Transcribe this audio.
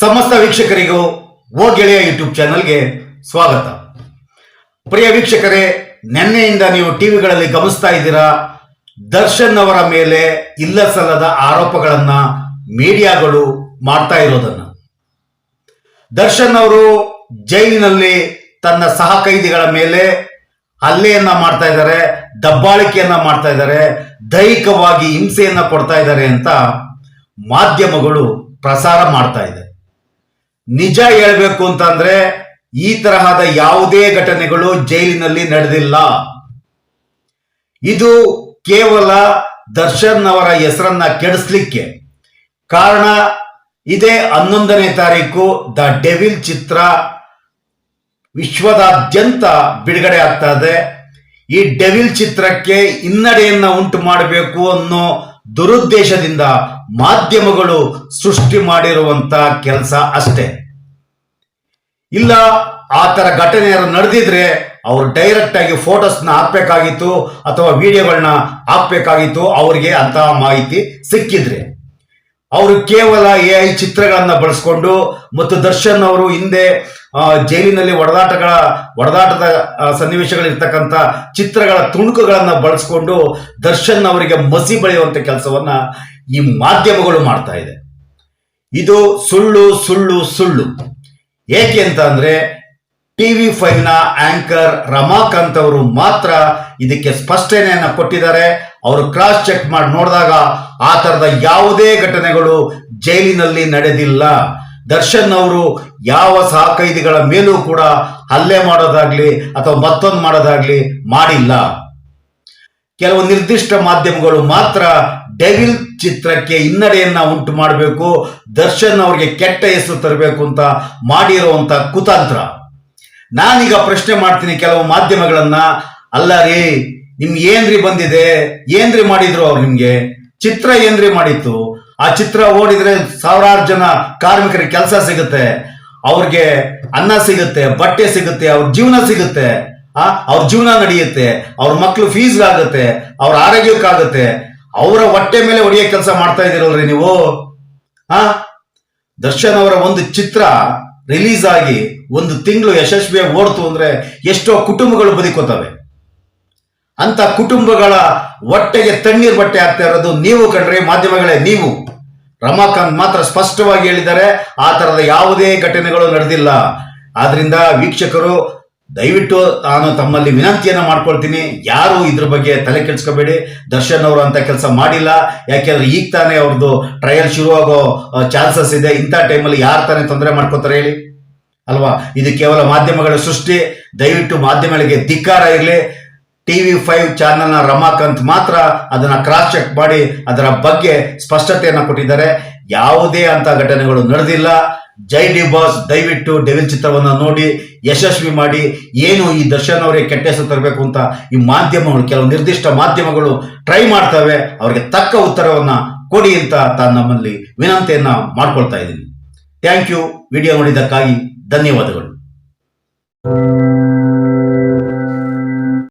ಸಮಸ್ತ ವೀಕ್ಷಕರಿಗೂ ಓ ಗೆಳೆಯ ಯೂಟ್ಯೂಬ್ ಚಾನಲ್ಗೆ ಸ್ವಾಗತ. ಪ್ರಿಯ ವೀಕ್ಷಕರೇ, ನಿನ್ನೆಯಿಂದ ನೀವು ಟಿವಿಗಳಲ್ಲಿ ಗಮನಿಸ್ತಾ ಇದ್ದೀರಾ, ದರ್ಶನ್ ಅವರ ಮೇಲೆ ಇಲ್ಲ ಸಲ್ಲದ ಆರೋಪಗಳನ್ನ ಮೀಡಿಯಾಗಳು ಮಾಡ್ತಾ ಇರೋದನ್ನ. ದರ್ಶನ್ ಅವರು ಜೈಲಿನಲ್ಲಿ ತನ್ನ ಸಹ ಕೈದಿಗಳ ಮೇಲೆ ಹಲ್ಲೆಯನ್ನ ಮಾಡ್ತಾ ಇದ್ದಾರೆ, ದಬ್ಬಾಳಿಕೆಯನ್ನ ಮಾಡ್ತಾ ಇದ್ದಾರೆ, ದೈಹಿಕವಾಗಿ ಹಿಂಸೆಯನ್ನ ಕೊಡ್ತಾ ಇದ್ದಾರೆ ಅಂತ ಮಾಧ್ಯಮಗಳು ಪ್ರಸಾರ ಮಾಡ್ತಾ ಇದೆ. ನಿಜ ಹೇಳಬೇಕು ಅಂತಂದ್ರೆ ಈ ತರಹದ ಯಾವುದೇ ಘಟನೆಗಳು ಜೈಲಿನಲ್ಲಿ ನಡೆದಿಲ್ಲ. ಇದು ಕೇವಲ ದರ್ಶನ್ ಅವರ ಹೆಸರನ್ನ ಕೆಡಿಸ್ಲಿಕ್ಕೆ. ಕಾರಣ, ಇದೇ ಹನ್ನೊಂದನೇ ತಾರೀಕು ದ ಡೆವಿಲ್ ಚಿತ್ರ ವಿಶ್ವದಾದ್ಯಂತ ಬಿಡುಗಡೆ ಆಗ್ತಾ ಇದೆ. ಈ ಡೆವಿಲ್ ಚಿತ್ರಕ್ಕೆ ಹಿನ್ನಡೆಯನ್ನ ಉಂಟು ಮಾಡಬೇಕು ಅನ್ನೋ ದುರುದ್ದೇಶದಿಂದ ಮಾಧ್ಯಮಗಳು ಸೃಷ್ಟಿ ಮಾಡಿರುವಂತ ಕೆಲಸ ಅಷ್ಟೇ. ಇಲ್ಲ, ಆ ತರ ಘಟನೆ ನಡೆದಿದ್ರೆ ಅವ್ರು ಡೈರೆಕ್ಟ್ ಆಗಿ ಫೋಟೋಸ್ನ ಹಾಕ್ಬೇಕಾಗಿತ್ತು ಅಥವಾ ವಿಡಿಯೋಗಳನ್ನ ಹಾಕ್ಬೇಕಾಗಿತ್ತು, ಅವ್ರಿಗೆ ಅಂತಹ ಮಾಹಿತಿ ಸಿಕ್ಕಿದ್ರೆ. ಅವರು ಕೇವಲ ಎ ಐ ಚಿತ್ರಗಳನ್ನ ಬಳಸ್ಕೊಂಡು ಮತ್ತು ದರ್ಶನ್ ಅವರು ಹಿಂದೆ ಜೈಲಿನಲ್ಲಿ ಒಡದಾಟಗಳ, ಒಡದಾಟದ ಸನ್ನಿವೇಶಗಳಿರ್ತಕ್ಕಂಥ ಚಿತ್ರಗಳ ತುಣುಕುಗಳನ್ನು ಬಳಸ್ಕೊಂಡು ದರ್ಶನ್ ಅವರಿಗೆ ಮಸಿ ಬಳಿಯುವಂಥ ಕೆಲಸವನ್ನ ಈ ಮಾಧ್ಯಮಗಳು ಮಾಡ್ತಾ ಇದೆ. ಇದು ಸುಳ್ಳು ಸುಳ್ಳು ಸುಳ್ಳು. ಏಕೆ ಅಂತ ಅಂದ್ರೆ, ಟಿವಿ ವಿ ನ ಆಂಕರ್ ರಮಾಕಾಂತ್ ಅವರು ಮಾತ್ರ ಇದಕ್ಕೆ ಸ್ಪಷ್ಟನೆಯನ್ನು ಕೊಟ್ಟಿದ್ದಾರೆ. ಅವರು ಕ್ರಾಸ್ ಚೆಕ್ ಮಾಡಿ ನೋಡಿದಾಗ ಆ ತರದ ಯಾವುದೇ ಘಟನೆಗಳು ಜೈಲಿನಲ್ಲಿ ನಡೆದಿಲ್ಲ. ದರ್ಶನ್ ಅವರು ಯಾವ ಸಹಕೈದಿಗಳ ಮೇಲೂ ಕೂಡ ಹಲ್ಲೆ ಮಾಡೋದಾಗ್ಲಿ ಅಥವಾ ಮತ್ತೊಂದು ಮಾಡೋದಾಗ್ಲಿ ಮಾಡಿಲ್ಲ. ಕೆಲವು ನಿರ್ದಿಷ್ಟ ಮಾಧ್ಯಮಗಳು ಮಾತ್ರ ಡೆವಿಲ್ ಚಿತ್ರಕ್ಕೆ ಹಿನ್ನಡೆಯನ್ನ ಉಂಟು ಮಾಡಬೇಕು, ದರ್ಶನ್ ಅವರಿಗೆ ಕೆಟ್ಟ ಹೆಸರು ತರಬೇಕು ಅಂತ ಮಾಡಿರುವಂತ ಕುತಂತ್ರ. ನಾನೀಗ ಪ್ರಶ್ನೆ ಮಾಡ್ತೀನಿ ಕೆಲವು ಮಾಧ್ಯಮಗಳನ್ನ, ಅಲ್ಲ ರೀ, ನಿಮ್ಗೆ ಏನ್ರಿ ಬಂದಿದೆ? ಏನ್ರಿ ಮಾಡಿದ್ರು ಅವ್ರು ನಿಮ್ಗೆ? ಚಿತ್ರ ಏನ್ರಿ ಮಾಡಿತ್ತು? ಆ ಚಿತ್ರ ಓಡಿದ್ರೆ ಸಾವಿರಾರು ಜನ ಕಾರ್ಮಿಕರಿಗೆ ಕೆಲಸ ಸಿಗುತ್ತೆ, ಅವ್ರಿಗೆ ಅನ್ನ ಸಿಗುತ್ತೆ, ಬಟ್ಟೆ ಸಿಗುತ್ತೆ, ಅವ್ರ ಜೀವನ ಸಿಗುತ್ತೆ, ಆ, ಅವ್ರ ಜೀವನ ನಡೆಯುತ್ತೆ, ಅವ್ರ ಮಕ್ಕಳು ಫೀಸ್ ಆಗುತ್ತೆ ಅವ್ರ ಆರೋಗ್ಯಕ್ಕಾಗುತ್ತೆ, ಅವರ ಹೊಟ್ಟೆ ಮೇಲೆ ಹೊಡೆಯೋ ಕೆಲಸ ಮಾಡ್ತಾ ಇದ್ದೀರಲ್ರಿ ನೀವು? ಆ? ದರ್ಶನ್ ಅವರ ಒಂದು ಚಿತ್ರ ರಿಲೀಸ್ ಆಗಿ ಒಂದು ತಿಂಗಳು ಯಶಸ್ವಿಯಾಗಿ ಓಡ್ತು ಅಂದ್ರೆ ಎಷ್ಟೋ ಕುಟುಂಬಗಳು ಬದುಕೋತವೆ. ಅಂತ ಕುಟುಂಬಗಳ ಹೊಟ್ಟೆಗೆ ತಣ್ಣೀರ್ ಬಟ್ಟೆ ಆಗ್ತಾ ಇರೋದು ನೀವು ಕಂಡ್ರೆ ಮಾಧ್ಯಮಗಳೇ, ನೀವು. ರಮಾಕಾಂತ್ ಮಾತ್ರ ಸ್ಪಷ್ಟವಾಗಿ ಹೇಳಿದ್ದಾರೆ, ಆ ತರದ ಯಾವುದೇ ಘಟನೆಗಳು ನಡೆದಿಲ್ಲ. ಆದ್ರಿಂದ ವೀಕ್ಷಕರು, ದಯವಿಟ್ಟು ನಾನು ತಮ್ಮಲ್ಲಿ ವಿನಂತಿಯನ್ನು ಮಾಡ್ಕೊಳ್ತೀನಿ, ಯಾರು ಇದ್ರ ಬಗ್ಗೆ ತಲೆ ಕೆಡ್ಸ್ಕೋಬೇಡಿ. ದರ್ಶನ್ ಅವರು ಅಂತ ಕೆಲಸ ಮಾಡಿಲ್ಲ, ಯಾಕೆಂದ್ರೆ ಈಗ ತಾನೇ ಅವ್ರದ್ದು ಟ್ರಯಲ್ ಶುರುವಾಗೋ ಚಾನ್ಸಸ್ ಇದೆ. ಇಂಥ ಟೈಮಲ್ಲಿ ಯಾರು ತಾನೇ ತೊಂದರೆ ಮಾಡ್ಕೋತಾರೆ ಹೇಳಿ? ಅಲ್ವಾ? ಇದು ಕೇವಲ ಮಾಧ್ಯಮಗಳ ಸೃಷ್ಟಿ. ದಯವಿಟ್ಟು ಮಾಧ್ಯಮಗಳಿಗೆ ಧಿಕ್ಕಾರ ಇರಲಿ. ಟಿವಿ ಫೈವ್ ಚಾನೆಲ್ನ ರಮಾಕಾಂತ್ ಮಾತ್ರ ಅದನ್ನು ಕ್ರಾಸ್ ಚೆಕ್ ಮಾಡಿ ಅದರ ಬಗ್ಗೆ ಸ್ಪಷ್ಟತೆಯನ್ನು ಕೊಟ್ಟಿದ್ದಾರೆ. ಯಾವುದೇ ಅಂತ ಘಟನೆಗಳು ನಡೆದಿಲ್ಲ. ಜೈ ಡಿ ಬಾಸ್ ದಯವಿಟ್ಟು ಡೆವಿಲ್ ಚಿತ್ರವನ್ನು ನೋಡಿ, ಯಶಸ್ವಿ ಮಾಡಿ, ಏನು ಈ ದರ್ಶನ್ ಅವರಿಗೆ ಕೆಟ್ಟ ಹೆಸರು ತರಬೇಕು ಅಂತ ಈ ಮಾಧ್ಯಮಗಳು, ಕೆಲವು ನಿರ್ದಿಷ್ಟ ಮಾಧ್ಯಮಗಳು ಟ್ರೈ ಮಾಡ್ತವೆ. ಅವರಿಗೆ ತಕ್ಕ ಉತ್ತರವನ್ನು ಕೊಡಿ ಅಂತ ತಾನು ನಮ್ಮಲ್ಲಿ ವಿನಂತಿಯನ್ನು ಮಾಡ್ಕೊಳ್ತಾ ಇದ್ದೀನಿ. ಥ್ಯಾಂಕ್ ಯು ವಿಡಿಯೋ ನೋಡಿದ್ದಕ್ಕಾಗಿ ಧನ್ಯವಾದಗಳು.